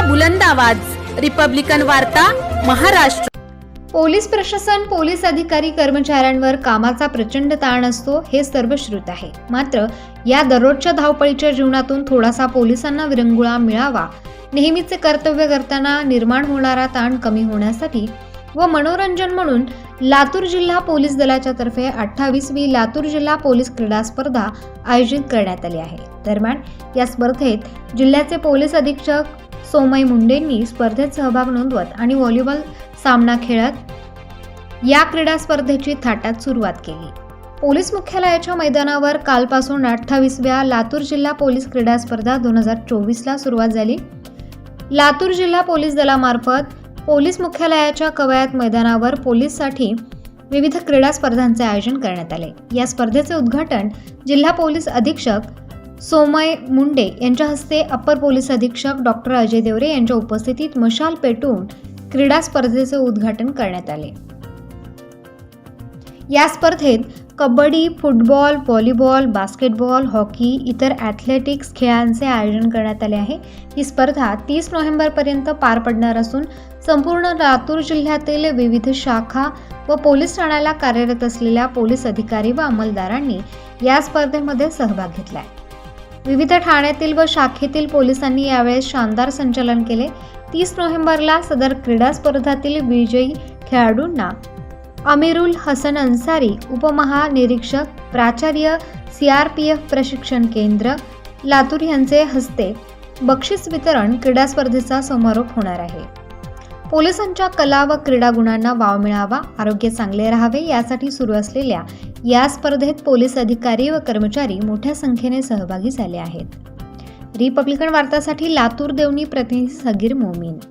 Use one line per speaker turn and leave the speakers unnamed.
लोकशाहीचा बुलंद आवाज. रिपब्लिकन वार्ता महाराष्ट्र.
पोलीस प्रशासन पोलीस अधिकारी कर्मचाऱ्यांवर कामाचा प्रचंड ताण असतो हे सर्वश्रुत आहे. मात्र या दररोजच्या धावपळीच्या जीवनातून थोडासा पोलिसांना विरंगुळा मिळावा. नेहमीचे कर्तव्य करताना निर्माण होणारा ताण कमी होण्यासाठी व मनोरंजन म्हणून लातूर जिल्हा पोलीस दलाच्या तर्फे अठ्ठावीसवी लातूर जिल्हा पोलीस क्रीडा स्पर्धा आयोजित करण्यात आली आहे. दरम्यान या स्पर्धेत जिल्ह्याचे पोलीस अधीक्षक सोमय मुंडेंनी स्पर्धेत सहभाग नोंदवत आणि व्हॉलीबॉल सामना खेळत या क्रीडा स्पर्धेची थाटात सुरुवात केली. पोलीस मुख्यालयाच्या मैदानावर कालपासून अठ्ठावीसव्या लातूर जिल्हा पोलीस क्रीडा स्पर्धा दोन हजार चोवीसला सुरुवात झाली. लातूर जिल्हा पोलीस दलामार्फत पोलीस मुख्यालयाच्या कवायत मैदानावर पोलीससाठी विविध क्रीडा स्पर्धांचे आयोजन करण्यात आले. या स्पर्धेचे उद्घाटन जिल्हा पोलीस अधीक्षक सोमय मुंडे यांच्या हस्ते अप्पर पोलीस अधीक्षक डॉक्टर अजय देवरे यांच्या उपस्थितीत मशाल पेटून क्रीडा स्पर्धेचे उद्घाटन करण्यात आले. या स्पर्धेत kabaddi football volleyball basketball hockey इतर ॲथलेटिक्स खेळांचे आयोजन करण्यात आले आहे. ही स्पर्धा तीस नोव्हेंबरपर्यंत पार पडणार असून संपूर्ण लातूर जिल्ह्यातील विविध शाखा व पोलीस ठाण्याला कार्यरत असलेल्या पोलीस अधिकारी व अंमलदारांनी या स्पर्धेमध्ये सहभाग घेतला आहे विविध ठाण्यातील व शाखेतील पोलिसांनी यावेळेस शानदार संचलन केले. तीस नोव्हेंबरला सदर क्रीडा स्पर्धातील विजयी खेळाडूंना अमीरुल हसन अन्सारी उपमहानिरीक्षक प्राचार्य सी आर पी एफ प्रशिक्षण केंद्र लातूर यांचे हस्ते बक्षीस वितरण क्रीडा स्पर्धेचा समारोप होणार आहे. पोलिसांच्या कला व क्रीडा गुणांना वाव मिळावा आरोग्य चांगले राहावे यासाठी सुरू असलेल्या या स्पर्धेत पोलीस अधिकारी व कर्मचारी मोठ्या संख्येने सहभागी झाले आहेत. रिपब्लिकन वार्तासाठी लातूर देवणी प्रतिनिधी सगीर मोमीन.